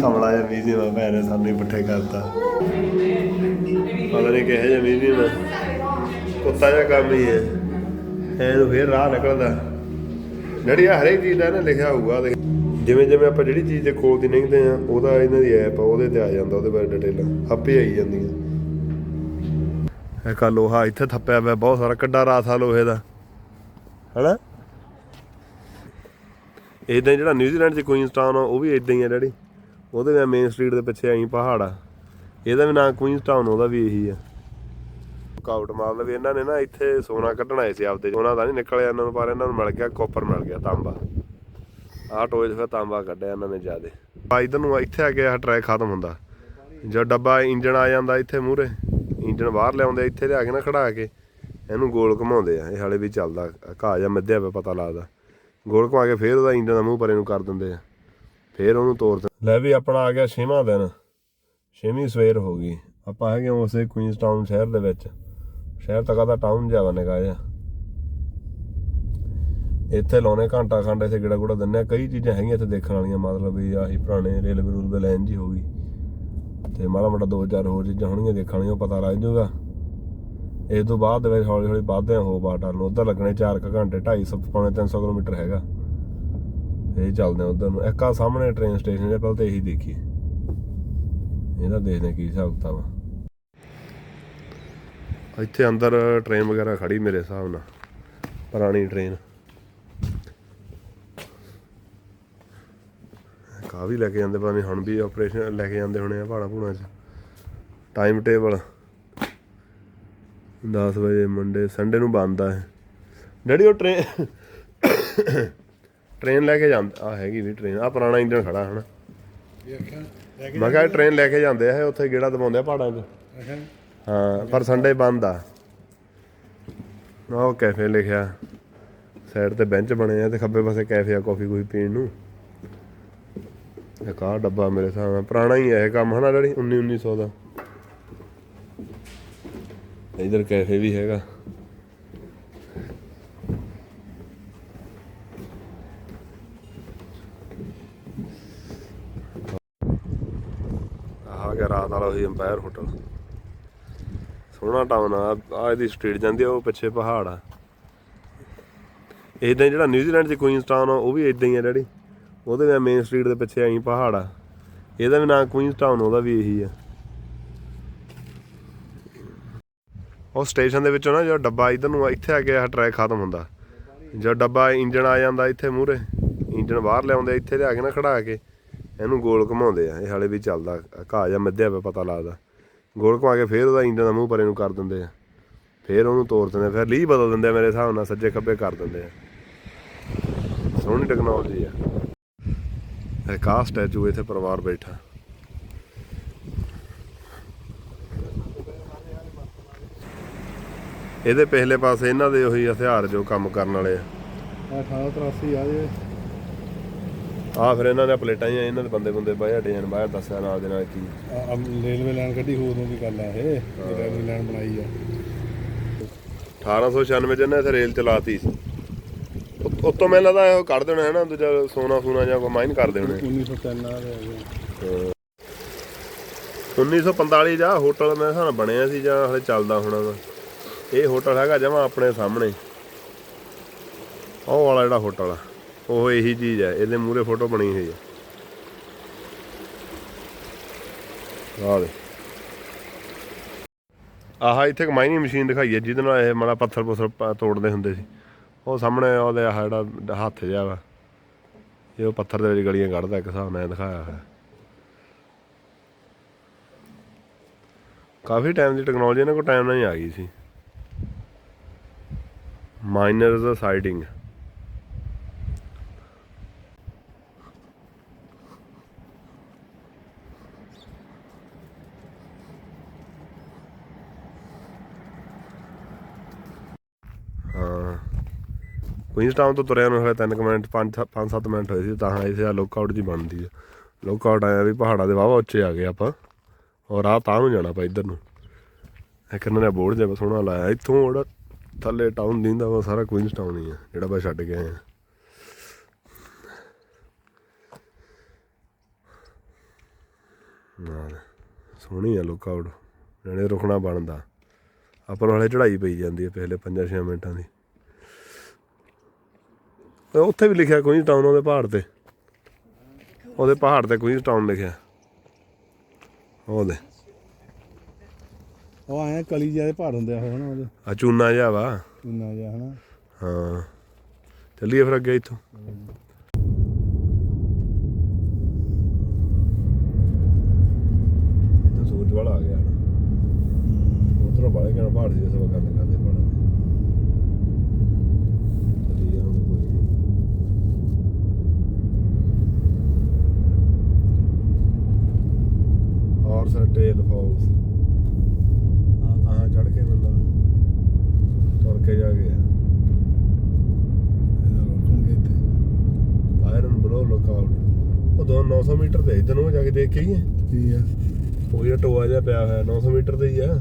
ਕਮਲਾ ਜਿਹਾ ਮੀਜ਼ੀ ਮਾ ਭੈਣੇ ਸਾਨੂੰ ਹੀ ਪੁੱਠੇ ਕਰਤਾ। ਪਤਾ ਨਹੀਂ ਕਿਹੋ ਜਿਹਾ ਮੀਜ਼ੀ ਮਾ ਕੁੱਤਾ ਜਿਹਾ ਕੰਮ ਹੀ ਹੈ। ਐਨੂੰ ਫੇਰ ਰਾਹ ਨਿਕਲਦਾ। ਜਿਹੜੀ ਆ ਹਰੇਕ ਚੀਜ਼ ਦਾ ਨਾ ਲਿਖਿਆ ਹੋਊਗਾ, ਦੇਖ। ਜਿਵੇਂ ਜਿਵੇਂ ਆਪਾਂ ਜਿਹੜੀ ਚੀਜ਼ ਦੇ ਕੋਲ ਦੀ ਲੰਘਦੇ ਆ ਉਹਦਾ ਇਹਨਾਂ ਦੀ ਐਪ ਆ, ਉਹਦੇ ਤੇ ਆ ਜਾਂਦਾ, ਉਹਦੇ ਬਾਰੇ ਡਿਟੇਲਾਂ ਆਪੇ ਆਈ ਜਾਂਦੀਆਂ। ਇਹ ਕਾ ਲੋਹਾ ਇੱਥੇ ਥੱਪਿਆ ਪਿਆ, ਬਹੁਤ ਸਾਰਾ ਕੱਡਾ ਰਾਸਾ ਲੋਹੇ ਦਾ। ਹੈਨਾ? ਇਦਾਂ ਜਿਹੜਾ ਨਿਊਜ਼ੀਲੈਂਡ 'ਚ ਕੁਈਨਸਟਾਊਨ ਆ, ਉਹ ਵੀ ਇਦਾਂ ਹੀ ਆ ਡੈਡੀ। ਉਹਦੇ ਵਿੱਚ ਮੇਨ ਸਟਰੀਟ ਦੇ ਪਿੱਛੇ ਆਈ ਪਹਾੜ ਆ। ਇਹਦਾ ਵੀ ਨਾਂ ਕੁਈਨਸਟਾਊਨ ਉਹਦਾ ਵੀ ਇਹੀ ਆ। ਕਾਊਟ ਮਾਰਦਾ ਵੀ ਇਹਨਾਂ ਨੇ ਨਾ ਇੱਥੇ ਸੋਨਾ ਕੱਢਣ ਆਏ ਸੀ ਆਪਦੇ। ਉਹਨਾਂ ਦਾ ਨਹੀਂ ਨਿਕਲਿਆ ਇਹਨਾਂ ਨੂੰ, ਪਰ ਇਹਨਾਂ ਨੂੰ ਮਿਲ ਗਿਆ ਕਾਪਰ ਮਿਲ ਗਿਆ, ਤਾਂਬਾ। ਆਹ ਟੋਏ ਫਿਰ ਤਾਂਬਾ ਕੱਢਿਆ ਇਹਨਾਂ ਨੇ ਜਿਆਦੇ। ਆ ਇਧਰ ਨੂੰ ਇੱਥੇ ਆ ਕੇ ਆਹ ਟਰੈਕ ਖਤਮ ਹੁੰਦਾ। ਜਦ ਡੱਬਾ ਇੰਜਣ ਆ ਜਾਂਦਾ ਇੱਥੇ ਮੂਰੇ ਇੰਜਣ ਬਾਹਰ ਲਿਆਉਂਦੇ, ਇੱਥੇ ਲਿਆ ਕੇ ਨਾ ਖੜਾ ਕੇ, ਇਹਨੂੰ ਗੋਲ ਘੁਮਾਉਂਦੇ ਆ। ਇਹ ਹਾਲੇ ਵੀ ਚੱਲਦਾ, ਘਾਹ ਜਾਂ ਮਿੱਧਿਆ ਪਿਆ, ਪਤਾ ਲੱਗਦਾ। ਗੋਲ ਘੁਮਾ ਕੇ ਫੇਰ ਉਹਦਾ ਇੰਜਣ ਦਾ ਮੂੰਹ ਪਰੇ ਨੂੰ ਕਰ ਦਿੰਦੇ ਆ। ਫੇਰ ਉਹਨੂੰ ਤੋੜ ਦਿੰਦੇ ਲੈ ਵੀ ਆਪਣਾ ਆ ਗਿਆ ਛੇਵਾਂ ਦਿਨ। ਛੇਵੀਂ ਸਵੇਰ ਹੋ ਗਈ। ਆਪਾਂ ਹੈਗੇ ਹਾਂ ਉਸੇ ਕੁਈਨਸਟਾਊਨ ਸ਼ਹਿਰ ਦੇ ਵਿੱਚ। ਸ਼ਹਿਰ ਤੱਕ ਦਾ ਟਾਊਨ ਜਿਹਾ ਨਿਕਾ ਜਿਹਾ। ਇੱਥੇ ਲਾਉਣੇ ਘੰਟਾ ਖੰਡ ਇੱਥੇ ਗੇੜਾ ਗੂੜਾ ਦਿੰਨੇ ਆ ਕਈ ਚੀਜ਼ਾਂ ਹੈਗੀਆਂ ਇੱਥੇ ਦੇਖਣ ਵਾਲੀਆਂ, ਮਤਲਬ ਵੀ ਆਹੀ ਪੁਰਾਣੇ ਰੇਲਵੇ ਰੂਲਵੇ ਲਾਈਨ ਜੀ ਹੋ ਗਈ। ਤੇ ਮਾੜਾ ਮੋਟਾ ਦੋ ਚਾਰ ਹੋਰ ਚੀਜ਼ਾਂ ਹੋਣਗੀਆਂ ਦੇਖਣ ਵਾਲੀਆਂ, ਉਹ ਪਤਾ ਲੱਗ ਜਾਊਗਾ। ਇਸ ਤੋਂ ਬਾਅਦ ਦੇ ਵਿੱਚ ਹੌਲੀ ਹੌਲੀ ਵੱਧਦੇ ਹੋ ਬਾਟਾ ਨੂੰ ਉਧਰ ਲੱਗਣੇ 4 ਘੰਟੇ 250 ਪੌਣੇ 300 ਕਿਲੋਮੀਟਰ ਹੈਗਾ। ਇਹ ਚੱਲਦੇ ਆ ਉਧਰ ਨੂੰ। ਇੱਕ ਆ ਸਾਹਮਣੇ ਟ੍ਰੇਨ ਸਟੇਸ਼ਨ ਹੈ ਪਹਿਲਾਂ ਤਾਂ ਇਹੀ ਦੇਖੀਏ। ਇਹਦਾ ਦੇਖਦੇ ਆ ਕੀ ਹਿਸਾਬ ਕਿਤਾਬ ਆ। ਇੱਥੇ ਅੰਦਰ ਟ੍ਰੇਨ ਵਗੈਰਾ ਖੜੀ ਮੇਰੇ ਹਿਸਾਬ ਨਾਲ। ਪੁਰਾਣੀ ਟ੍ਰੇਨ ਕਾ ਵੀ ਲੈ ਕੇ ਜਾਂਦੇ, ਭਾਵੇਂ ਹੁਣ ਵੀ ਆਪਰੇਸ਼ਨ ਲੈ ਕੇ ਜਾਂਦੇ ਹੋਣੇ ਆ ਪਹਾੜਾਂ ਭੂਣਾ 'ਚ। ਟਾਈਮ ਟੇਬਲ 10 ਵਜੇ ਮੰਡੇ ਸੰਡੇ ਨੂੰ ਬੰਦ ਆ ਡੈਡੀ ਉਹ ਟ੍ਰੇਨ ਟ੍ਰੇਨ ਲੈ ਕੇ ਜਾਂਦਾ ਆ ਹੈਗੀ ਵੀ ਟ੍ਰੇਨ ਆ ਪੁਰਾਣਾ ਇੰਜਨ ਖੜਾ ਹਨਾ। ਮੈਂ ਕਿਹਾ ਟ੍ਰੇਨ ਲੈ ਕੇ ਜਾਂਦੇ ਆ ਇਹ ਉੱਥੇ ਗੇੜਾ ਦਵਾਉਂਦੇ ਆ ਪਹਾੜਾਂ 'ਚ। ਹਾਂ ਪਰ ਸੰਡੇ ਬੰਦ ਆ। ਉਹ ਕੈਫੇ ਲਿਖਿਆ ਸਾਈਡ ਤੇ ਬੈਂਚ ਬਣੇ ਆ ਤੇ ਖੱਬੇ ਪਾਸੇ ਕੈਫੇ ਆ ਕਾਫੀ ਕੋਈ ਪੀਣ ਨੂੰ। ਇੱਕ ਆਹ ਡੱਬਾ ਮੇਰੇ ਨਾਲ ਪੁਰਾਣਾ ਹੀ ਹੈ ਇਹ ਕੰਮ ਹਨਾ ਡੈਡੀ 19 1900 ਦਾ। ਇਧਰ ਕੈਫੇ ਵੀ ਹੈਗਾ ਆਹ ਗਿਆ ਰਾਤ ਹੋਟਲ। ਸੋਹਣਾ ਟਾਊਨ ਆ ਆ ਇਹਦੀ ਸਟਰੀਟ ਜਾਂਦੀ ਆ, ਉਹ ਪਿੱਛੇ ਪਹਾੜ ਆ। ਇਦਾਂ ਜਿਹੜਾ ਨਿਊਜ਼ੀਲੈਂਡ 'ਚ ਕੁਈਨਸਟਾਊਨ ਆ, ਉਹ ਵੀ ਇਦਾਂ ਹੀ ਆ ਡੈਡੀ। ਉਹਦੇ ਵਿੱਚ ਮੇਨ ਸਟਰੀਟ ਦੇ ਪਿੱਛੇ ਆਈ ਪਹਾੜ ਆ। ਇਹਦਾ ਵੀ ਨਾਂ ਕੁਈਨਸਟਾਊਨ ਉਹਦਾ ਵੀ ਇਹੀ ਆ। ਉਹ ਸਟੇਸ਼ਨ ਦੇ ਵਿੱਚੋਂ ਨਾ ਜਦੋਂ ਡੱਬਾ ਇਧਰ ਨੂੰ ਇੱਥੇ ਆ ਕੇ ਗਿਆ ਟਰੈਕ ਖਤਮ ਹੁੰਦਾ। ਜਦੋਂ ਡੱਬਾ ਇੰਜਣ ਆ ਜਾਂਦਾ ਇੱਥੇ ਮੂਰੇ ਇੰਜਣ ਬਾਹਰ ਲਿਆਉਂਦੇ ਇੱਥੇ ਲਿਆ ਕੇ ਨਾ ਖੜਾ ਕੇ। ਇਹਨੂੰ ਗੋਲ ਘੁਮਾਉਂਦੇ ਆ, ਇਹ ਹਾਲੇ ਵੀ ਚੱਲਦਾ, ਘਾਹ ਜਾਂ ਮਿੱਧਿਆ ਪਿਆ ਪਤਾ ਲੱਗਦਾ। ਗੋਲ ਘੁਮਾ ਕੇ ਫੇਰ ਉਹਦਾ ਇੰਜਣ ਦਾ ਮੂੰਹ ਪਰੇ ਨੂੰ ਕਰ ਦਿੰਦੇ ਆ। ਫੇਰ ਉਹਨੂੰ ਤੋੜ ਦਿੰਦੇ ਫਿਰ ਲੀਹ ਬਦਲ ਦਿੰਦੇ ਆ ਮੇਰੇ ਹਿਸਾਬ ਨਾਲ, ਸੱਜੇ ਖੱਬੇ ਕਰ ਦਿੰਦੇ ਆ। ਸੋਹਣੀ ਟੈਕਨੋਲੋਜੀ ਆ। ਇਹ ਕਾ ਸਟੈਚੂ ਇੱਥੇ ਪਰਿਵਾਰ ਬੈਠਾ। ਇਹਦੇ ਪਹਿਲੇ ਪਾਸੇ ਇਹਨਾਂ ਦੇ ਉਹੀ ਹਥਿਆਰ ਜੋ ਕੰਮ ਕਰਨ ਵਾਲੇ ਆ। 1883 ਆ ਜੇ। ਆ ਫਿਰ ਇਹਨਾਂ ਨੇ ਪਲੇਟਾਂ ਹੀ ਇਹਨਾਂ ਦੇ ਬੰਦੇ ਬੰਦੇ ਬਾਹਰ ਡਿਜ਼ਾਈਨ ਬਾਹਰ ਦੱਸਿਆ ਨਾਲ ਦੇ ਨਾਲ ਕੀ। ਰੇਲਵੇ ਲਾਈਨ ਕੱਢੀ ਹੋਰ ਨੂੰ ਕੀ ਗੱਲ ਆ ਇਹ ਰੇਲਵੇ ਲਾਈਨ ਬਣਾਈ ਆ। 1896 ਚ ਇਹਨੇ ਇੱਥੇ ਰੇਲ ਚਲਾਤੀ ਸੀ। ਉੱਤੋਂ ਮੈਨੂੰ ਲੱਗਦਾ ਇਹ ਕੱਢ ਦੇਣਾ ਹੈ ਨਾ ਦੂਜਾ ਸੋਨਾ ਸੋਨਾ ਜਾਂ ਕੋਈ ਮਾਈਨ ਕਰ ਦੇਣੇ। 1903 ਆ ਹੈਗੇ 1945 ਜਾਂ ਹੋਟਲ ਮੇਰੇ ਹਿਸਾਬ ਬਣਿਆ ਸੀ ਜਾਂ ਹਲੇ ਚੱਲਦਾ ਹੋਣਾ ਵਾ। ਇਹ ਹੋਟਲ ਹੈਗਾ ਜਮਾ ਆਪਣੇ ਸਾਹਮਣੇ। ਉਹ ਵਾਲਾ ਜਿਹੜਾ ਹੋਟਲ ਆ। ਉਹ ਇਹੀ ਚੀਜ਼ ਹੈ, ਇਹਦੇ ਮੂਹਰੇ ਫੋਟੋ ਬਣੀ ਹੋਈ ਹੈ। ਆਹ ਦੇ ਆਹ ਇੱਥੇ ਇੱਕ ਮਾਈਨਿੰਗ ਮਸ਼ੀਨ ਦਿਖਾਈ ਹੈ, ਜਿਹਦੇ ਨਾਲ ਇਹ ਮਾੜਾ ਪੱਥਰ ਪੁੱਥਰ ਤੋੜਦੇ ਹੁੰਦੇ ਸੀ। ਉਹ ਸਾਹਮਣੇ ਉਹਦੇ ਆਹ ਜਿਹੜਾ ਹੱਥ ਜਿਹਾ ਵਾ। ਇਹ ਉਹ ਪੱਥਰ ਦੇ ਵਿੱਚ ਗਲੀਆਂ ਕੱਢਦਾ, ਇੱਕ ਹਿਸਾਬ ਨਾਲ ਦਿਖਾਇਆ ਹੋਇਆ। ਕਾਫੀ ਟਾਈਮ ਦੀ ਟੈਕਨੋਲੋਜੀ ਇਹਨਾਂ ਕੋਲ ਟਾਈਮ ਨਾਲ ਹੀ ਆ ਗਈ ਸੀ। ਮਾਈਨਰਸ ਸਾਈਡਿੰਗ ਕੁਈਨਸਟਾਊਨ ਤੋਂ ਤੁਰਿਆ ਨੂੰ ਹੋਇਆ 3 ਮਿੰਟ 5 5-7 ਮਿੰਟ ਹੋਏ ਸੀ, ਤਾਂ ਇਸੇ ਆ ਲੁੱਕ ਜੀ ਬਣਦੀ ਆ। ਲੁੱਕ ਆਊਟ ਆਇਆ ਵੀ ਪਹਾੜਾਂ ਦੇ ਵਾਵਾ ਉੱਚੇ ਆ ਗਏ ਆਪਾਂ, ਔਰ ਆ ਤਾਂ ਨੂੰ ਜਾਣਾ ਪਾ ਇੱਧਰ ਨੂੰ। ਇੱਕ ਇਹਨਾਂ ਨੇ ਬੋਰਡ ਜਿਹਾ ਸੋਹਣਾ ਲਾਇਆ, ਇੱਥੋਂ ਜਿਹੜਾ ਥੱਲੇ ਟਾਊਨ ਦਿੰਦਾ ਵਾ, ਸਾਰਾ ਕੁਈਨਸਟਾਊਨ ਹੀ ਆ, ਜਿਹੜਾ ਬਾ ਛੱਡ ਗਏ ਆਏ ਆ। ਨਾ ਸੋਹਣੀ ਆ ਲੁੱਕ ਆਊਟ ਜਿਹੜੇ ਰੁਕਣਾ ਬਣਦਾ। ਆਪਾਂ ਨੂੰ ਹਲੇ ਚੜਾਈ ਪਈ ਜਾਂਦੀ ਹੈ ਪਹਿਲੇ 5-6 ਮਿੰਟਾਂ ਦੀ। ਉੱਥੇ ਵੀ ਲਿਖਿਆ ਕੋਈ ਟਾਊਨ ਉਹਦੇ ਪਹਾੜ ਤੇ। ਉਹਦੇ ਪਹਾੜ ਤੇ ਕੋਈ ਟਾਊਨ ਲਿਖਿਆ। ਉਹਦੇ ਉਹ ਆਇਆ ਕਲੀ ਜਿਹਾ ਦੇ ਪਹਾੜ ਹੁੰਦੇ ਆ ਹਨਾ ਉਹਦੇ। ਆ ਚੂਨਾ ਜਿਹਾ ਵਾ। ਚੂਨਾ ਜਿਹਾ ਹਨਾ। ਹਾਂ। ਚੱਲੀਏ ਫਿਰ ਅੱਗੇ ਇੱਥੋਂ। ਸੂਰਜ ਵਾਲਾ ਆ ਗਿਆ ਉਧਰੋਂ ਬਾਲੇ ਕਹਿਣਾ ਪਹਾੜ ਦੀ ਸਭ ਗੱਲ ਕਰਦੇ ਪਹਾੜਾਂ ਦੀ ਚੱਲੀ ਜਾਵਾਂਗੇ ਕੋਈ ਨੀ। ਹਾਰਸ ਟੇਲ ਫਾਲਸ ਆ ਆ ਚੜ ਕੇ ਬੰਦਾ ਤੁਰ ਕੇ ਜਾ ਗਿਆ ਇਹਦਾ ਰੋਕਣਗੇ ਇੱਥੇ ਆਇਰਨ ਬਲੋ ਲੁੱਕ ਆਊਟ ਉਹ ਦੋ 900 ਮੀਟਰ ਤੇ ਇਧਰ ਨੂੰ ਜਾ ਕੇ ਹੀ ਹੈ। ਕੀ ਆ ਉਹ ਜਿਹੜਾ ਟੋਆ ਜਿਹਾ ਪਿਆ ਹੋਇਆ 900 ਮੀਟਰ ਤੇ ਹੀ ਆ।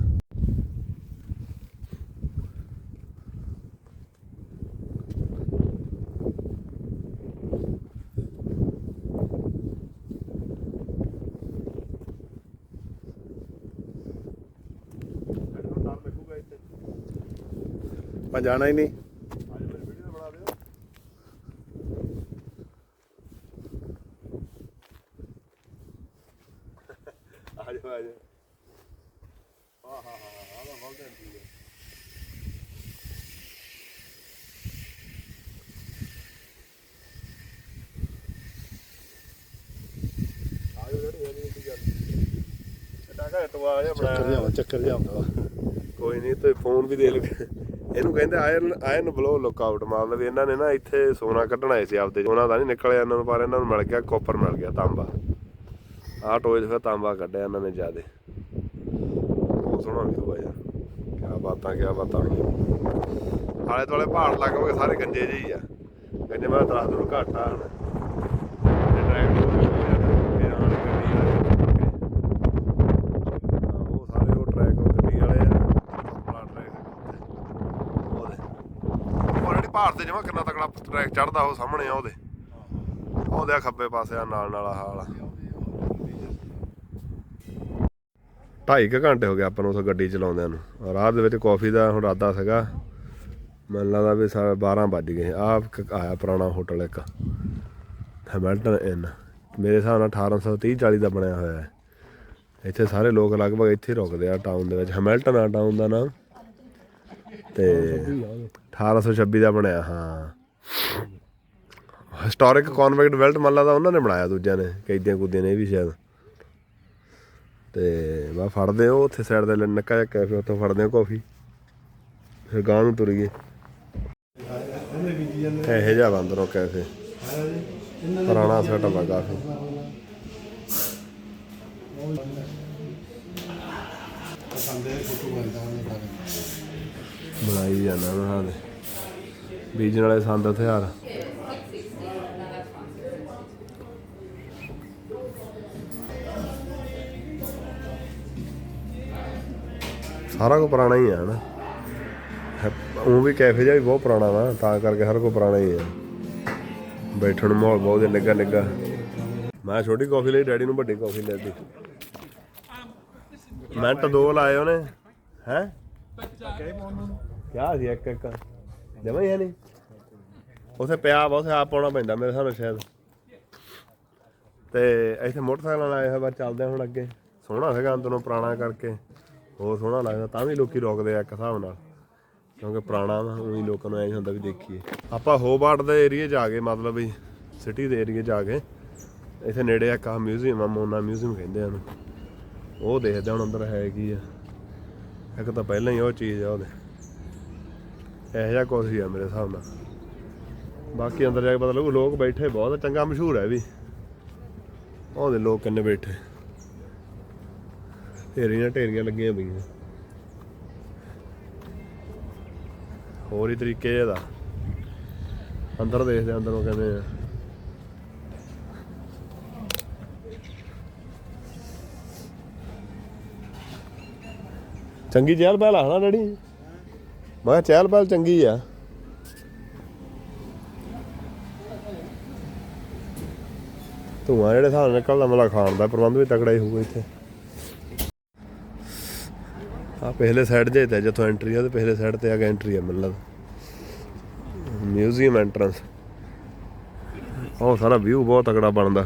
ਮੈਂ ਜਾਣਾ ਹੀ ਨਹੀਂ ਆ ਜਾ ਆ ਜਾ ਹਾਂ ਹਾਂ ਹਾਂ ਆ ਬਹੁਤ ਘੰਟੀ ਹੈ ਆ ਜਾ ਜਿਹੜੀ ਇਹਦੀ ਕੀ ਗੱਲ ਛੱਡਾ ਜਿਹਾ ਚੱਕਰ ਬਣਾਇਆ ਜਿਹਾ ਚੱਕਰ ਜਿਹਾ ਹੁੰਦਾ ਵਾ। ਕੋਈ ਨਹੀਂ ਤੇ ਫੋਨ ਵੀ ਦੇ ਲੋ। ਇਹਨੂੰ ਕਹਿੰਦੇ iron iron blow look out ਮਤਲਬ ਇਹਨਾਂ ਨੇ ਨਾ ਇੱਥੇ ਸੋਨਾ ਕੱਢਣ ਆਏ ਸੀ ਆਪਦੇ। ਸੋਨਾ ਤਾਂ ਨਹੀਂ ਨਿਕਲਿਆ ਇਹਨਾਂ ਨੂੰ ਪਰ ਇਹਨਾਂ ਨੂੰ ਮਿਲ ਗਿਆ ਕਾਪਰ ਮਿਲ ਗਿਆ ਤਾਂਬਾ। ਆਹ ਟੋਏ ਫਿਰ ਤਾਂਬਾ ਕੱਢਿਆ ਇਹਨਾਂ ਨੇ ਜਿਆਦੇ। ਬਹੁਤ ਸੋਹਣਾ ਵਿਊ ਆ ਯਾਰ। ਕਿਆ ਬਾਤਾਂ ਕਿਆ ਬਾਤਾਂ। ਆਲੇ ਦੁਆਲੇ ਪਹਾੜ ਲੱਗੋਗੇ ਸਾਰੇ ਗੰਜੇ ਜਿਹੇ ਹੀ ਆ। ਗੰਜੇ ਮੈਂ ਦਰਖਤ ਨੂੰ ਘੱਟ ਡਰਾਈਵ ਹੋ ਗਿਆ ਫਿਰ ਆਣ ਗੱਡੀ ਵਾਲੇ ਉਹ ਸਾਰੇ ਉਹ ਟਰੈਕ ਉਹ ਗੱਡੀ ਵਾਲੇ ਆ ਆਪਣਾ ਟਰੈਕ ਉਹਦੇ ਉਹ ਜਿਹੜੀ ਭਾਰਤ ਤੇ ਜਮਾ ਕਿੰਨਾ ਤਕੜਾ ਟਰੈਕ ਚੜਦਾ ਉਹ ਸਾਹਮਣੇ ਆ ਉਹਦੇ। ਉਹਦੇ ਖੱਬੇ ਪਾਸੇ ਆ ਨਾਲ ਨਾਲ ਆਹ ਵਾਲਾ ਢਾਈ ਕੁ ਘੰਟੇ ਹੋ ਗਏ ਆਪਾਂ ਨੂੰ ਉਸ ਗੱਡੀ ਚਲਾਉਂਦਿਆਂ ਨੂੰ। ਰਾਹ ਦੇ ਵਿੱਚ ਕਾਫੀ ਦਾ ਹੁਣ ਇਰਾਦਾ ਸੀਗਾ। ਮੈਨੂੰ ਲੱਗਦਾ ਵੀ ਸਾ 12 ਵੱਜ ਗਏ। ਆ ਆਇਆ ਪੁਰਾਣਾ ਹੋਟਲ ਇੱਕ। ਹੈਮਿਲਟਨ ਇਨ ਮੇਰੇ ਹਿਸਾਬ ਨਾਲ 1830 40 ਦਾ ਬਣਿਆ ਹੋਇਆ ਹੈ। ਇੱਥੇ ਸਾਰੇ ਲੋਕ ਲਗਭਗ ਇੱਥੇ ਰੁਕਦੇ ਆ ਟਾਊਨ ਦੇ ਵਿੱਚ। ਹੈਮਿਲਟਨ ਆ ਟਾਊਨ ਦਾ ਨਾਮ। ਤੇ 1826 ਦਾ ਬਣਿਆ, ਹਾਂ। ਹਿਸਟੋਰਿਕ ਕਨਵੈਕਟ ਵੈਲਟ ਮੱਲਾ ਦਾ ਉਹਨਾਂ ਨੇ ਬਣਾਇਆ, ਦੂਜਿਆਂ ਨੇ ਕੈਦੀਆਂ ਕੁੱਦੀਆਂ ਨੇ, ਇਹ ਵੀ ਸ਼ਾਇਦ। ਤੇ ਵਾ ਫੜਦੇ ਹੋ, ਉੱਥੇ ਸਾਈਡ ਦੇ ਨਿੱਕਾ ਜਿਹਾ ਕੈਫੇ ਉੱਥੋਂ ਫੜਦੇ ਹੋ ਕਾਫੀ ਫਿਰ ਗਾਂ ਨੂੰ ਤੁਰ ਗਏ ਬੀਜੀ ਇਹੋ ਜਿਹਾ ਬੰਦਰੋਂ ਕੈਫੇ ਪੁਰਾਣਾ ਸੈਟਅਪ ਆ ਕਾਫੀ। ਖਾਂਦੇ ਫੋਟੋ ਬਣਦਾ ਉਹਨੇ ਬਣਾਈ ਜਾਂਦਾ ਉਹਨਾਂ ਦੇ। ਬੀਜਣ ਵਾਲੇ ਸੰਦ ਹਥਿਆਰ। ਸਾਰਾ ਕੁ ਪੁਰਾਣਾ ਹੀ ਆ ਨਾ। ਉਹ ਵੀ ਕੈਫੇ ਜਿਹਾ ਵੀ ਬਹੁਤ ਪੁਰਾਣਾ ਵਾ, ਤਾਂ ਕਰਕੇ ਹਰ ਕੋ ਪੁਰਾਣਾ ਹੀ ਆ। ਬੈਠਣ ਨੂੰ ਮਾਹੌਲ ਬਹੁਤ ਨਿੱਗਾ ਨਿੱਗਾ ਮੈਂ ਛੋਟੀ ਕਾਫੀ ਲਈ, ਡੈਡੀ ਨੂੰ ਵੱਡੀ ਕਾਫੀ ਲੈ ਦਿੱਤੀ ਮਿੰਟ ਦੋ ਲਾਏ ਉਹਨੇ। ਹੈ। ਕਿਆ ਸੀ ਇੱਕ ਇੱਕ? ਜਮਾ ਹੀ ਹੈ ਨਹੀਂ। ਉਥੇ ਪਿਆ ਵਾ, ਉਥੇ ਆਪ ਪਾਉਣਾ ਪੈਂਦਾ ਮੇਰੇ ਹਿਸਾਬ ਨਾਲ ਸ਼ਾਇਦ। ਤੇ ਇੱਥੇ ਮੋਟਰਸਾਈਕਲ ਨਾਲ ਆਏ ਹੋਏ, ਬਸ ਚੱਲਦੇ ਹੁਣ ਅੱਗੇ। ਸੋਹਣਾ ਹੈਗਾ ਅੰਦਰੋਂ ਪੁਰਾਣਾ ਕਰਕੇ। ਹੋਰ ਸੋਹਣਾ ਲੱਗਦਾ, ਤਾਂ ਵੀ ਲੋਕੀ ਰੋਕਦੇ ਆ ਇੱਕ ਹਿਸਾਬ ਨਾਲ। ਕਿਉਂਕਿ ਪੁਰਾਣਾ ਵਾ ਉਹੀ ਲੋਕਾਂ ਨੂੰ ਐਂ ਹੁੰਦਾ ਵੀ ਦੇਖੀਏ। ਆਪਾਂ ਹੋਬਾਰਟ ਦੇ ਏਰੀਏ 'ਚ ਆ ਗਏ, ਮਤਲਬ ਵੀ ਸਿਟੀ ਦੇ ਏਰੀਏ 'ਚ ਆ ਗਏ। ਇੱਥੇ ਨੇੜੇ ਇੱਕ ਆ ਮਿਊਜ਼ੀਅਮ ਆ, ਮੋਨਾ ਮਿਊਜ਼ੀਅਮ ਕਹਿੰਦੇ ਆ ਉਹਨੂੰ। ਉਹ ਦੇਖਦੇ ਹੁਣ ਅੰਦਰ ਹੈ ਕੀ ਆ। ਇੱਕ ਤਾਂ ਪਹਿਲਾਂ ਹੀ ਉਹ ਚੀਜ਼ ਆ ਉਹਦੇ। ਇਹੋ ਜਿਹਾ ਕੁਛ ਹੀ ਆ ਮੇਰੇ ਹਿਸਾਬ ਨਾਲ। ਬਾਕੀ ਅੰਦਰ ਜਾ ਕੇ ਪਤਾ ਲੱਗੂ ਲੋਕ ਬੈਠੇ ਬਹੁਤ ਚੰਗਾ ਮਸ਼ਹੂਰ ਹੈ ਵੀ। ਉਹਦੇ ਲੋਕ ਕਿੰਨੇ ਬੈਠੇ। ਢੇਰੀਆਂ ਢੇਰੀਆਂ ਲੱਗੀਆਂ ਪਈਆਂ। ਹੋਰ ਹੀ ਤਰੀਕੇ ਇਹਦਾ ਅੰਦਰ ਦੇਖਦੇ ਆ, ਅੰਦਰੋਂ ਕਹਿੰਦੇ ਆ। ਚੰਗੀ ਚਹਿਲ ਪਹਿਲ ਆ ਨਾ ਡੈਡੀ? ਮੈਂ ਕਿਹਾ ਚਹਿਲ ਪਹਿਲ ਚੰਗੀ ਆ। ਧੂਆਂ ਜਿਹੜੇ ਹਿਸਾਬ ਨਾਲ ਨਿਕਲਦਾ ਮਤਲਬ ਖਾਣ ਦਾ ਪ੍ਰਬੰਧ ਵੀ ਤਕੜਾ ਹੀ ਹੋਊਗਾ ਇੱਥੇ। ਆ ਪਹਿਲੇ ਸਾਈਡ ਜੇ ਤੇ ਜਿੱਥੋਂ ਐਂਟਰੀ ਆ, ਤੇ ਪਹਿਲੇ ਸਾਈਡ ਤੇ ਆ ਕੇ ਐਂਟਰੀ ਆ ਮਤਲਬ ਮਿਊਜ਼ੀਅਮ ਐਂਟਰੈਂਸ ਉਹ ਸਾਰਾ ਵਿਊ ਬਹੁਤ ਤਕੜਾ ਬਣਦਾ।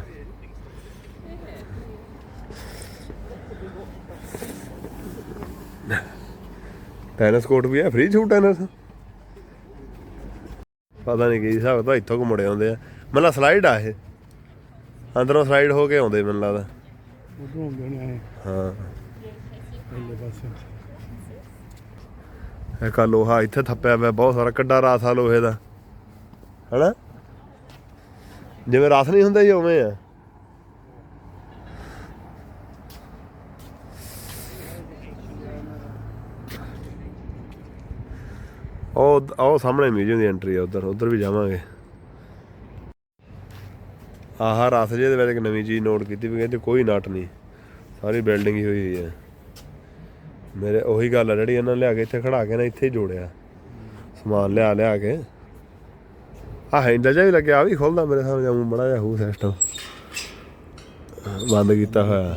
ਟੈਨਿਸ ਕੋਰਟ ਵੀ ਹੈ ਫ੍ਰੀ ਛੂਟ ਟੈਨਿਸ ਪਤਾ ਨਹੀਂ ਕੀ ਹਿਸਾਬ ਤਾਂ ਇੱਥੋਂ ਕੋ ਮੁੜੇ ਆਉਂਦੇ ਆ। ਮਤਲਬ ਸਲਾਈਡ ਆ ਇਹ। ਅੰਦਰੋਂ ਸਲਾਈਡ ਹੋ ਕੇ ਆਉਂਦੇ ਮੈਨੂੰ ਲੱਗਦਾ। ਉਧਰੋਂ ਨੇ ਹਾਂ। ਪਹਿਲੇ ਪਾਸੇ। ਇੱਕ ਆਹ ਲੋਹਾ ਇੱਥੇ ਥੱਪਿਆ ਪਿਆ ਬਹੁਤ ਸਾਰਾ ਕੱਡਾ ਰਾਸ ਲੋਹੇ ਦਾ। ਹੈਨਾ? ਜਿਵੇਂ ਰਾਸ ਨਹੀਂ ਹੁੰਦਾ ਜੀ ਉਵੇਂ ਆ। ਉਹ ਉਹ ਸਾਹਮਣੇ ਮਿਊਜ਼ੀਅਮ ਦੀ ਐਂਟਰੀ ਆ ਉਧਰ ਉਧਰ ਵੀ ਜਾਵਾਂਗੇ। ਆਹ ਰਸ ਜੇ ਦੇ ਵਿੱਚ ਇੱਕ ਨਵੀਂ ਚੀਜ਼ ਨੋਟ ਕੀਤੀ ਵੀ ਕਹਿੰਦੇ ਕੋਈ ਨਟ ਨਹੀਂ ਸਾਰੀ ਬਿਲਡਿੰਗ ਹੀ ਹੋਈ ਹੋਈ ਹੈ ਮੇਰੇ ਉਹੀ ਗੱਲ ਆ ਜਿਹੜੀ ਇਹਨਾਂ ਲਿਆ ਕੇ ਇੱਥੇ ਖੜਾ ਕੇ ਨਾ ਇੱਥੇ ਹੀ ਜੋੜਿਆ। ਸਮਾਨ ਲਿਆ ਲਿਆ ਕੇ। ਆ ਹੈਂਡਲ ਜਿਹਾ ਵੀ ਲੱਗਿਆ ਆ ਵੀ ਖੁੱਲਦਾ ਮੇਰੇ ਸਾਹਮਣੇ ਜਾਊਂ ਬੜਾ ਜਿਹਾ ਹੂ ਸਿਸਟਮ ਬੰਦ ਕੀਤਾ ਹੋਇਆ।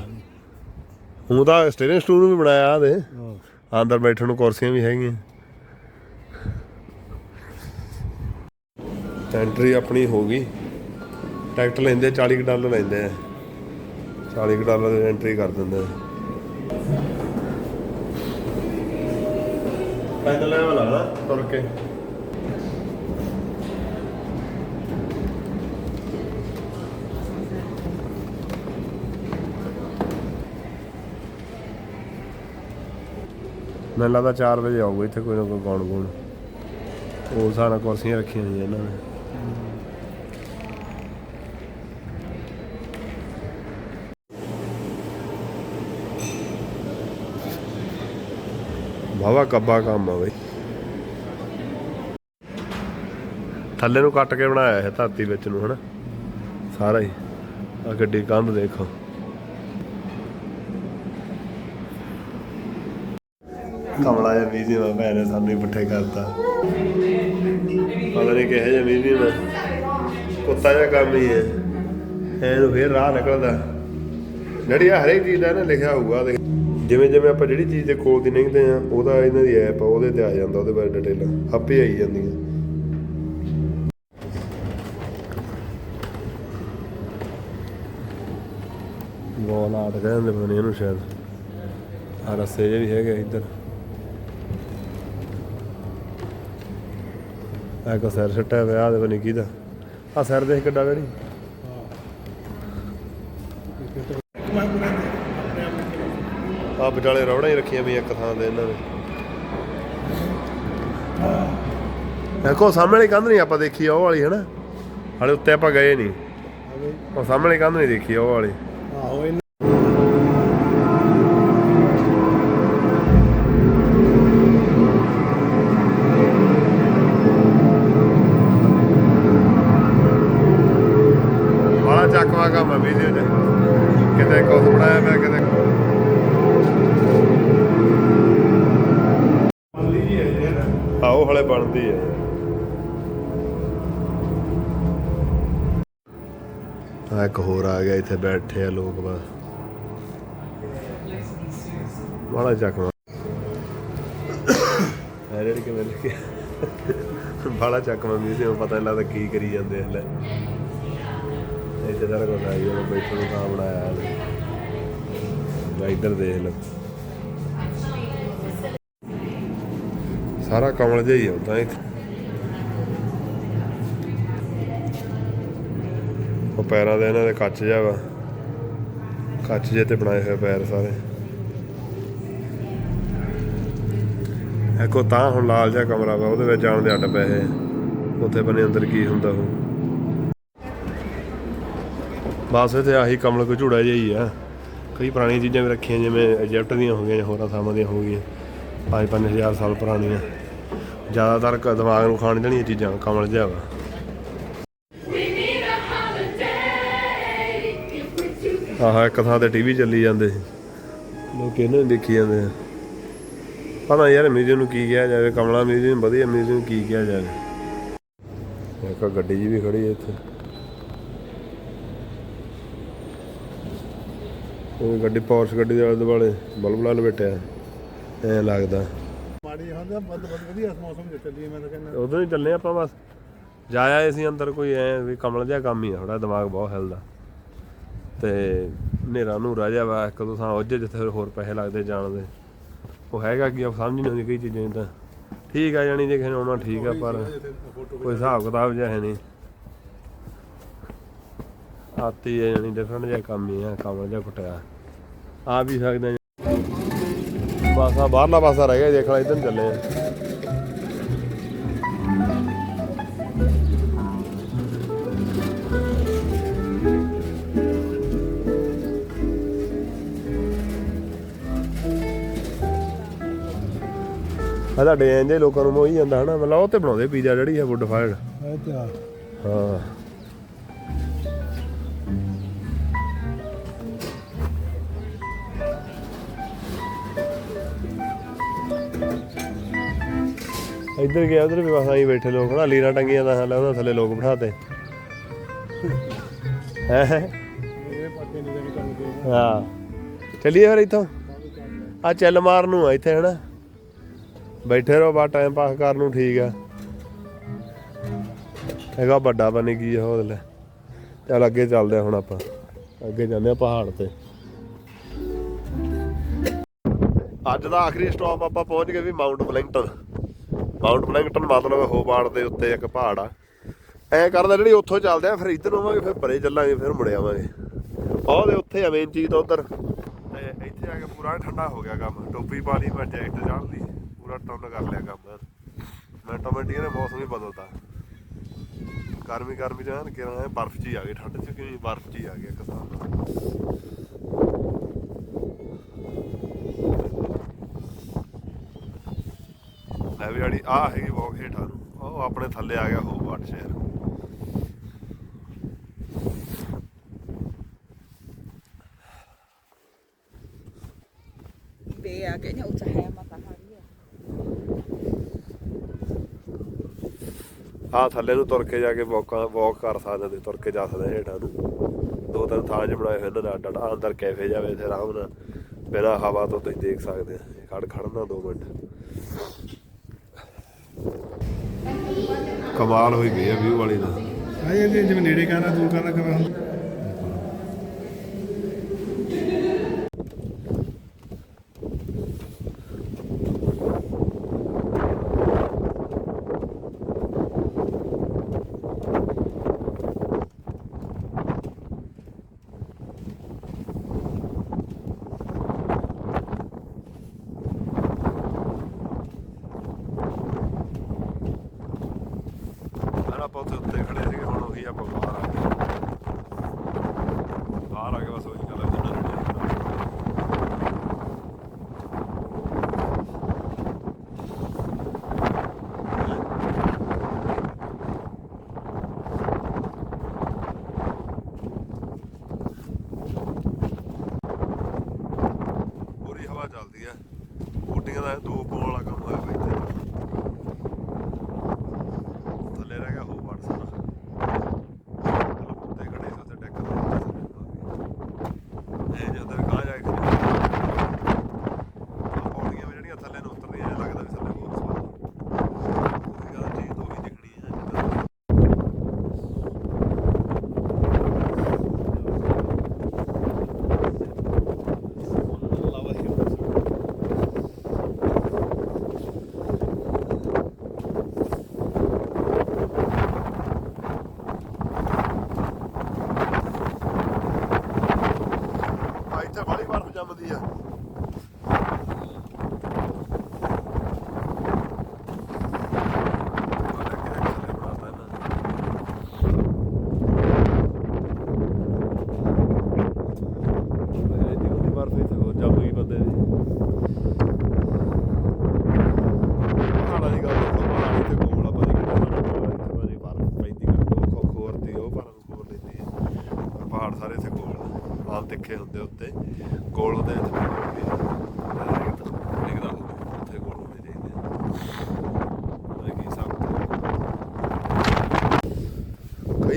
ਹੁਣ ਤਾਂ ਸਟੇਰਿੰਗ ਸਟੂਲ ਵੀ ਬਣਾਇਆ ਆ ਦੇ। ਅੰਦਰ ਬੈਠਣ ਨੂੰ ਕੁਰਸੀਆਂ ਵੀ ਹੈਗੀਆਂ। ਐਂਟਰੀ ਆਪਣੀ ਹੋ ਗਈ। ਟਿਕਟ ਲੈਂਦੇ 40 ਕੁ ਡਾਲਰ ਲੈਂਦੇ ਆ। 40 ਕੁ ਡਾਲਰ ਦੀ ਐਂਟਰੀ ਕਰ ਦਿੰਦੇ ਆ। ਪੈਦਲ ਲੈ ਵਾਲਾ ਨਾ ਤੁਰ ਕੇ। ਮੈਨੂੰ ਲੱਗਦਾ 4 ਵਜੇ ਆਊਗਾ ਇੱਥੇ ਕੋਈ ਨਾ ਕੋਈ ਗਾਉਣ ਗਾਉਣ ਉਹ ਸਾਰਾ ਕੁਰਸੀਆਂ ਰੱਖੀਆਂ ਹੋਈਆਂ ਇਹਨਾਂ ਨੇ। ਬਾਵਾ ਕੱਬਾ ਕੰਮ ਆ ਬਈ। ਥੱਲੇ ਨੂੰ ਕੱਟ ਕੇ ਬਣਾਇਆ ਹੈ ਧਰਤੀ ਵਿੱਚ ਨੂੰ, ਹਨਾ? ਸਾਰਾ ਹੀ। ਆ ਗੱਡੀ ਕੰਧ ਦੇਖੋ। ਕਮਲਾ ਜਿਹਾ ਵੀਡੀਓ ਆ, ਭੈਣੇ ਸਾਨੂੰ ਹੀ ਪੱਠੇ ਕਰਤਾ। ਪਤਾ ਨਹੀਂ ਕਿਹੋ ਜਿਹਾ ਵੀ ਆ। ਕੁੱਤਾ ਜਿਹਾ ਕੰਮ ਹੀ ਹੈ। ਐਨੂੰ ਫੇਰ ਰਾਹ ਨਿਕਲਦਾ। ਜਿਹੜੀ ਆ ਹਰੇਕ ਚੀਜ਼ ਦਾ ਨਾ ਲਿਖਿਆ ਹੋਊਗਾ ਜਿਵੇਂ ਜਿਵੇਂ ਆਪਾਂ ਜਿਹੜੀ ਚੀਜ਼ ਦੇ ਕੋਲ ਦੀ ਲੰਘਦੇ ਆ ਉਹਦਾ ਇਹਨਾਂ ਦੀ ਐਪ ਆ, ਉਹਦੇ ਤੇ ਆ ਜਾਂਦਾ, ਉਹਦੇ ਬਾਰੇ ਡਿਟੇਲਾਂ ਆਪੇ ਆਈ ਜਾਂਦੀਆਂ ਗੋਲ ਆਟ ਕਹਿੰਦੇ ਪਤਾ ਨਹੀਂ ਇਹਨੂੰ ਸ਼ਾਇਦ। ਆ ਰਸਤੇ ਜੇ ਵੀ ਹੈਗੇ ਇੱਧਰ। ਆ ਕੋ ਸਿਰ ਸੱਟਿਆ ਵਿਆਹ ਦੇ ਬਣੀ ਕਿਹਦਾ ਆ ਸਿਰ ਦੇਖ ਕਿੱਡਾ ਡੈਡੀ ਆ ਵਿਚਾਲੇ ਰੌੜਾਂ ਹੀ ਰੱਖੀਆਂ ਵੀ ਇੱਕ ਥਾਂ ਦੇ ਇਹਨਾਂ ਨੇ। ਦੇਖੋ ਸਾਹਮਣੇ ਕੰਧ ਨਹੀਂ ਆਪਾਂ ਦੇਖੀ ਉਹ ਵਾਲੀ ਹੈਨਾ? ਹਾਲੇ ਉੱਤੇ ਆਪਾਂ ਗਏ ਨਹੀਂ। ਉਹ ਸਾਹਮਣੇ ਕੰਧ ਨਹੀਂ ਦੇਖੀ ਉਹ ਵਾਲੀ। ਆਹੋ ਚੱਕਵਾ ਕੰਮ ਆ ਵੀਡੀਓ 'ਚ। ਕਿਤੇ ਕੁਛ ਬਣਾਇਆ ਮੈਂ ਕਿਤੇ ਬਣਦੀ ਹੈ। ਆ ਇੱਕ ਹੋਰ ਆ ਗਿਆ ਇੱਥੇ ਬੈਠੇ ਆ ਲੋਕ ਬਸ। ਬੜਾ ਚੱਕਵਾ ਹੈ ਜਿਹੜੀ ਕਿ ਮਿਲ ਕੇ ਬੜਾ ਚੱਕਵਾ ਮਿਊਜ਼ੀਅਮ ਪਤਾ ਨਹੀਂ ਲੱਗਦਾ ਕੀ ਕਰੀ ਜਾਂਦੇ ਹਲੇ। ਇੱਥੇ ਸਾਰਾ ਕੁਝ ਆਈ ਜਾਂਦਾ ਬੈਠਣ ਨੂੰ ਥਾਂ ਬਣਾਇਆ ਹੈ ਇੱਧਰ ਦੇਖ ਲਓ। ਸਾਰਾ ਕਮਲ ਜਿਹਾ ਹੀ ਆਉਂਦਾ ਇੱਥੇ ਉਹ ਪੈਰਾਂ ਦੇ ਇਹਨਾਂ ਦੇ ਕੱਚ ਜਿਹਾ ਵਾ। ਕੱਚ ਜਿਹੇ ਤੇ ਬਣਾਏ ਹੋਏ ਪੈਰ ਸਾਰੇ। ਇੱਕੋ ਤਾਂ ਹੁਣ ਲਾਲ ਜਿਹਾ ਕਮਰਾ ਵਾ, ਉਹਦੇ ਵਿੱਚ ਜਾਣ ਦੇ ਅੱਡ ਪੈਸੇ। ਉੱਥੇ ਬਣੇ ਅੰਦਰ ਕੀ ਹੁੰਦਾ ਉਹ। ਬਸ ਇੱਥੇ ਆਹੀ ਕਮਲ ਕੋ ਝੂੜਾ ਜਿਹਾ ਹੀ ਆ। ਕਈ ਪੁਰਾਣੀਆਂ ਚੀਜ਼ਾਂ ਵੀ ਰੱਖੀਆਂ, ਜਿਵੇਂ ਇਜਿਪਟ ਦੀਆਂ ਹੋ ਗਈਆਂ ਹੋਰਾਂ ਥਾਵਾਂ ਦੀਆਂ ਹੋ ਗਈਆਂ। 5-5000 ਸਾਲ ਪੁਰਾਣੀਆਂ। ਜ਼ਿਆਦਾਤਰ ਕ- ਦਿਮਾਗ ਨੂੰ ਖਾਣ ਜਿਹੜੀਆਂ ਚੀਜ਼ਾਂ, ਕਮਲ ਜਿਹਾ ਵਾ। ਆਹ, ਇੱਕ ਥਾਂ ਤੇ ਟੀਵੀ ਚੱਲੀ ਜਾਂਦੇ ਸੀ। ਲੋਕ ਇਹਨੂੰ ਹੀ ਦੇਖੀ ਜਾਂਦੇ ਆ। ਪਤਾ ਯਾਰ, ਮਿਊਜ਼ੀਅਮ ਨੂੰ ਕੀ ਕਿਹਾ ਜਾਵੇ, ਕਮਲਾ ਮਿਊਜ਼ੀਅਮ, ਵਧੀਆ ਮਿਊਜ਼ੀਅਮ ਕੀ ਕਿਹਾ ਜਾਵੇ। ਇੱਕ ਗੱਡੀ ਜੀ ਵੀ ਖੜੀ ਹੈ ਇੱਥੇ। ਉਹ ਗੱਡੀ ਪੌਰਸ਼ ਗੱਡੀ ਦੇ ਆਲੇ ਦੁਆਲੇ ਬਲਬਲਾ ਲਪੇਟਿਆ ਐ ਲੱਗਦਾ। ਮੌਸਮ ਚ ਚੱਲੀਏ ਮੈਂ ਤਾਂ ਕਹਿੰਦਾ। ਉਦੋਂ ਹੀ ਚੱਲੇ ਆਪਾਂ ਬਸ। ਜਾ ਆਏ ਸੀ ਅੰਦਰ ਕੋਈ ਐ ਵੀ ਕਮਲ ਜਿਹਾ ਕੰਮ ਹੀ ਆ ਥੋੜਾ ਦਿਮਾਗ ਬਹੁਤ ਹਿਲਦਾ ਤੇ ਹਨੇਰਾ ਨੂਰਾ ਜਿਹਾ ਵਾ ਇੱਕ ਦੋ ਥਾਂ ਉੱਜੇ ਜਿੱਥੇ ਹੋਰ ਪੈਸੇ ਲੱਗਦੇ ਜਾਣ ਦੇ। ਉਹ ਹੈਗਾ ਕੀ ਆ, ਸਮਝ ਨਹੀਂ ਆਉਂਦੀ ਕਈ ਚੀਜ਼ਾਂ ਤਾਂ। ਠੀਕ ਆ ਜਾਣੀ ਜੇ ਕਿਸੇ ਨੇ ਆਉਣਾ ਠੀਕ ਆ ਪਰ ਕੋਈ ਹਿਸਾਬ ਕਿਤਾਬ ਜਿਹਾ ਹੈ ਨਹੀਂ। ਆਤੀ ਹੈ ਜਾਨੀ ਡਿਫਰੈਂਟ ਜਿਹਾ ਕੰਮ ਹੀ ਆ ਕਮਲ ਜਿਹਾ ਕੁੱਟਿਆ। ਆ ਵੀ ਸਕਦੇ ਆ ਬਾਹਰਲਾ ਪਾਸਾ ਰਹਿ ਗਿਆ ਦੇਖਣਾ ਇਧਰ ਚੱਲੇ ਆ। ਐਂ ਜੇ ਲੋਕਾਂ ਨੂੰ ਮੋਹੀ ਜਾਂਦਾ ਹਨਾ? ਮਤਲਬ ਉਹ ਤੇ ਬਣਾਉਂਦੇ ਪੀਜ਼ਾ ਜਿਹੜੀ ਹੈ ਵੁੱਡ ਫਾਇਰਡ ਹਾਂ। ਇੱਧਰ ਗਿਆ, ਉਧਰ ਵੀ ਬਸ ਆਈ ਬੈਠੇ ਲੋਕ ਨਾ ਲੀਰਾਂ ਟੰਗੀਆਂ ਦਾ ਹਾਲ ਉਹਨਾਂ ਥੱਲੇ ਲੋਕ ਬਿਠਾਤੇ ਹੈ, ਹਾਂ? ਚੱਲੀਏ ਫਿਰ ਇੱਥੋਂ? ਆ ਚੱਲ ਮਾਰ ਨੂੰ ਆ ਇੱਥੇ, ਹਨਾ? ਬੈਠੇ ਰਹੋ ਬਾ ਟਾਈਮ ਪਾਸ ਕਰਨ ਨੂੰ ਠੀਕ ਆ। ਹੈਗਾ ਵੱਡਾ ਬਣੇ ਕੀ ਆ ਉਹ ਚੱਲ ਅੱਗੇ ਚੱਲਦੇ ਆ ਹੁਣ ਆਪਾਂ। ਅੱਗੇ ਜਾਂਦੇ ਆ ਪਹਾੜ ਤੇ। ਅੱਜ ਦਾ ਆਖਰੀ ਸਟਾਪ ਆਪਾਂ ਪਹੁੰਚ ਗਏ ਵੀ ਮਾਊਂਟ ਬਲਿੰਗਟਨ ਮਾਊਂਟ ਬਲਿੰਗਟਨ ਮਤਲਬ ਹੋਬਾਰਡ ਦੇ ਉੱਤੇ ਇੱਕ ਪਹਾੜ ਆ। ਐ ਕਰਦਾ ਜਿਹੜੀ ਉੱਥੋਂ ਚੱਲਦੇ ਆ, ਫਿਰ ਇੱਧਰ ਆਵਾਂਗੇ, ਫਿਰ ਪਰੇ ਚੱਲਾਂਗੇ, ਫਿਰ ਮੁੜ ਆਵਾਂਗੇ। ਉਹਦੇ ਉੱਥੇ ਆ ਚੀਜ਼ ਤਾਂ ਉਧਰ। ਤੇ ਇੱਥੇ ਆ ਕੇ ਪੂਰਾ ਠੰਡਾ ਹੋ ਗਿਆ ਕੰਮ। ਟੋਪੀ ਪਾ ਲਈ ਮੈਂ ਜੈਕਟ ਚਾੜ ਲਈ। ਪੂਰਾ ਟੌਨ ਕਰ ਲਿਆ ਕੰਮ। ਮੈਂ ਆਟੋਮੈਟਿਕ ਨੇ ਮੌਸਮ ਹੀ ਬਦਲਤਾ। ਗਰਮੀ ਗਰਮੀ ਜਾਨ ਕਿ ਨਾ ਬਰਫ਼ ਜੀ ਆ ਗਈ, ਠੰਡ ਚ ਕਿਵੇਂ ਬਰਫ਼ ਜੀ ਆ ਗਿਆ ਕਿਸਾਨ ਲੈ ਵੀ ਜਿਹੜੀ ਆ ਹੈਗੀ ਵਾਕ ਹੇਠਾਂ ਨੂੰ ਉਹ ਆਪਣੇ ਥੱਲੇ ਆ ਗਿਆ ਹੋਬਾਰਟ ਸ਼ਹਿਰ। ya. ਆ ਥੱਲੇ ਨੂੰ ਤੁਰ ਕੇ ਜਾ ਕੇ ਵਾਕਾਂ ਵਾਕ ਕਰ ਸਕਦੇ ਤੇ ਤੁਰ ਕੇ ਜਾ ਸਕਦੇ ਹੇਠਾਂ ਨੂੰ। ਦੋ ਤਿੰਨ ਥਾਂ ਜਿ ਬਣਾਏ ਹੋਏ ਨੇ ਡੜਾ ਅੰਦਰ ਕੈਫੇ ਜਾਵੇ ਤੇ ਆਰਾਮ ਨਾਲ। ਬਿਨਾਂ ਹਵਾ ਤੋਂ ਤੁਸੀਂ ਦੇਖ ਸਕਦੇ ਆ। ਖੜ ਖੜਨਾ 2 ਮਿੰਟ। ਕਮਾਲ ਹੋਈ ਗਈ ਆ ਵਿਊ ਵਾਲੀ ਦਾ ਆ ਇਹ ਜਿਵੇਂ ਨੇੜੇ ਕਰਨਾ, ਦੂਰ ਕਰਨਾ ਕਿਵੇਂ ਹੁੰਦਾ?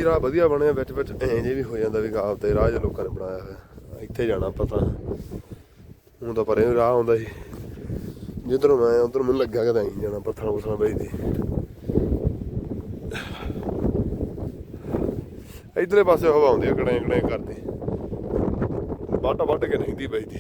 ਕਈ ਰਾਹ ਵਧੀਆ ਬਣਿਆ, ਵਿੱਚ ਵਿੱਚ ਐਂ ਜੇ ਵੀ ਹੋ ਜਾਂਦਾ ਵੀ ਗਾਵ ਤੇ ਰਾਹ ਜੇ ਲੋਕਾਂ ਨੇ ਬਣਾਇਆ ਹੋਇਆ। ਇੱਥੇ ਜਾਣਾ ਪਤਾ ਹੁਣ ਤਾਂ ਪਰੇ ਰਾਹ ਆਉਂਦਾ ਸੀ ਜਿੱਧਰੋਂ ਮੈਂ ਉਧਰ ਮੈਨੂੰ ਲੱਗਿਆ ਕਿ ਤਾਂ ਹੀ ਜਾਣਾ ਪੱਥਰਾਂ ਪੁੱਥਰਾਂ ਵੇਚਦੇ ਇਧਰਲੇ ਪਾਸੇ ਹਵਾ ਆਉਂਦੀ ਆ ਕੜੇ ਕੜੇ ਕਰਦੀ। ਵੱਟ ਵੱਟ ਕੇ ਨਹੀਂ ਦੀ ਵੇਚਦੀ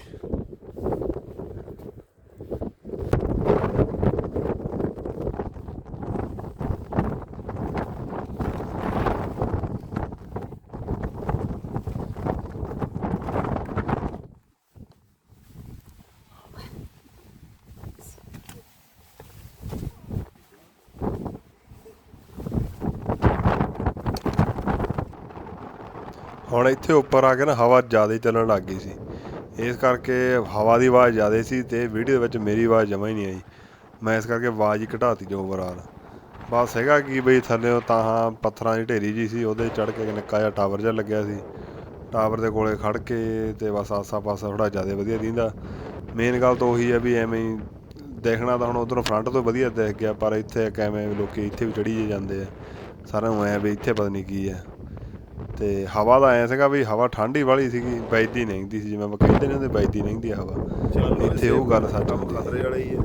ਹੁਣ ਇੱਥੇ ਉੱਪਰ ਆ ਕੇ ਨਾ ਹਵਾ ਜ਼ਿਆਦਾ ਚੱਲਣ ਲੱਗ ਗਈ ਸੀ। ਇਸ ਕਰਕੇ ਹਵਾ ਦੀ ਆਵਾਜ਼ ਜ਼ਿਆਦਾ ਸੀ ਤੇ ਵੀਡੀਓ ਦੇ ਵਿੱਚ ਮੇਰੀ ਆਵਾਜ਼ ਜਮਾ ਹੀ ਨਹੀਂ ਆਈ। ਮੈਂ ਇਸ ਕਰਕੇ ਆਵਾਜ਼ ਹੀ ਘਟਾਤੀ ਜੋ ਓਵਰਆਲ ਬਸ ਹੈਗਾ ਕਿ ਬਈ ਥੱਲੇੋਂ ਤਾਂ ਹਾਂ ਪੱਥਰਾਂ ਦੀ ਢੇਰੀ ਜੀ ਸੀ, ਉਹਦੇ ਚੜ ਕੇ ਇੱਕ ਨਿੱਕਾ ਜਿਹਾ ਟਾਵਰ ਜਿਹਾ ਲੱਗਿਆ ਸੀ। ਟਾਵਰ ਦੇ ਕੋਲੇ ਖੜ ਕੇ ਤੇ ਬਸ ਆਸਾ ਪਾਸਾ ਥੋੜਾ ਜ਼ਿਆਦਾ ਵਧੀਆ ਦਿੰਦਾ ਮੇਨ ਗੱਲ ਤਾਂ ਉਹੀ ਹੈ ਵੀ ਐਵੇਂ ਹੀ ਦੇਖਣਾ ਤਾਂ ਹੁਣ ਉਧਰੋਂ ਫਰੰਟ ਤੋਂ ਵਧੀਆ ਦਿਖ ਗਿਆ, ਪਰ ਇੱਥੇ ਇੱਕ ਐਵੇਂ ਲੋਕੀ ਇੱਥੇ ਵੀ ਚੜੀ ਜੇ ਜਾਂਦੇ ਆ। ਸਾਰਿਆਂ ਨੂੰ ਐ ਵੀ ਇੱਥੇ ਪਤਾ ਨਹੀਂ ਕੀ ਹੈ ਤੇ ਹਵਾ ਦਾ ਐ ਸੀਗਾ ਵੀ ਹਵਾ ਠੰਡੀ ਵਾਲੀ ਸੀਗੀ ਬੈਜਦੀ ਨਹੀਂ ਦੀ ਸੀ ਜਿਵੇਂ ਆਪਾਂ ਕਹਿੰਦੇ ਨੇ ਉਹਦੇ ਬੈਜਦੀ ਨਹੀਂ ਦੀ ਹਵਾ। ਇੱਥੇ ਉਹ ਗੱਲ ਸੱਚ ਹੁੰਦੀ ਹੈ ਖਤਰੇ ਵਾਲਾ ਹੀ ਹੈ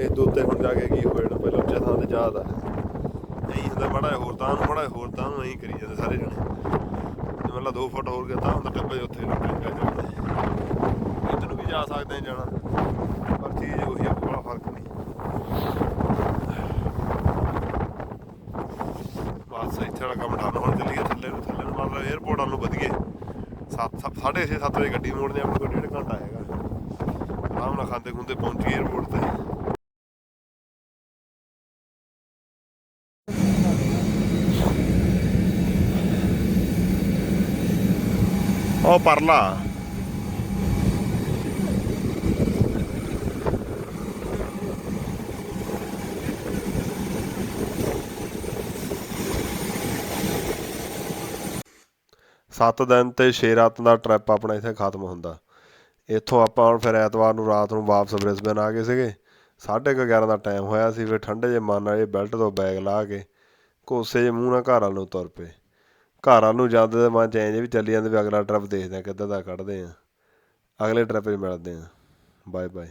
ਇਹ ਦੋ ਤੇ ਹੁਣ ਜਾ ਕੇ ਕੀ ਹੋਇਆ ਪਹਿਲਾਂ ਉੱਚਾ ਥਾਂ ਤੇ ਜਾਦ ਨਹੀਂ ਹੁੰਦਾ ਮੜਾ ਹੋਰ ਤਾਂ ਨੂੰ ਮੜਾ ਹੋਰ ਤਾਂ ਨੂੰ ਐਂ ਕਰੀ ਜਾਂਦੇ ਸਾਰੇ ਜਣੇ। ਜੇ ਮਤਲਬ 2 ਫੁੱਟ ਹੋਰ ਗਿਆ ਤਾਂ ਹੁੰਦਾ ਟੱਪੇ ਉੱਥੇ ਨੂੰ ਜਾਂਦੇ ਇੱਧਰ ਨੂੰ ਵੀ ਜਾ ਸਕਦੇ ਜਾਣਾ। ਪਰ ਚੀਜ਼ ਉਹੀ ਆ ਬੜਾ ਫ਼ਰਕ ਨਹੀਂ ਬਸ ਇੱਥੇ ਵਾਲਾ ਕੰਮ ਠੰਡ ਹੁਣ ਚੱਲੀਏ ਥੱਲੇ ਨੂੰ ਥੱਲੇ ਨੂੰ ਰੋਡਾਂ ਨੂੰ ਵਧੀਏ 7 6:30 7 ਵਜੇ ਗੱਡੀ ਮੋੜਦੇ ਆਪਣੇ ਕੋਲ ਡੇਢ ਘੰਟਾ ਹੈਗਾ। ਆਰਾਮ ਨਾਲ ਖਾਂਦੇ ਖੁੰਦੇ ਪਹੁੰਚੀ ਏਅਰਪੋਰਟ ਤੇ। ਉਹ ਪਰਲਾ। ਸੱਤ ਦਿਨ ਤੇ 6 ਰਾਤ ਦਾ ਟ੍ਰਿਪ ਆਪਣਾ ਇੱਥੇ ਖਤਮ ਹੁੰਦਾ। ਇੱਥੋਂ ਆਪਾਂ ਹੁਣ ਫਿਰ ਐਤਵਾਰ ਨੂੰ ਰਾਤ ਨੂੰ ਵਾਪਸ ਬ੍ਰਿਸਬਨ ਆ ਗਏ ਸੀਗੇ। ਸਾਢੇ ਕੁ 11 ਦਾ ਟਾਈਮ ਹੋਇਆ ਸੀ, ਫਿਰ ਠੰਡੇ ਜੇ ਮਨ ਨਾਲ ਵਾਲੇ ਬੈਲਟ ਤੋਂ ਬੈਗ ਲਾ ਕੇ ਕੋਸੇ ਜੇ ਮੂੰਹ ਨਾਲ ਘਰ ਵੱਲ ਨੂੰ ਤੁਰ ਪਏ। ਘਰ ਵੱਲ ਨੂੰ ਜਾਂਦੇ ਤਾਂ ਮਨ ਚ ਐਂ ਜੇ ਵੀ ਚੱਲੀ ਜਾਂਦੇ ਵੀ ਅਗਲਾ ਟ੍ਰਿਪ ਦੇਖਦੇ ਆ ਕਿੱਦਾਂ ਦਾ ਕੱਢਦੇ ਆ ਅਗਲੇ ਟ੍ਰਿਪ 'ਚ ਮਿਲਦੇ ਆ ਬਾਏ ਬਾਏ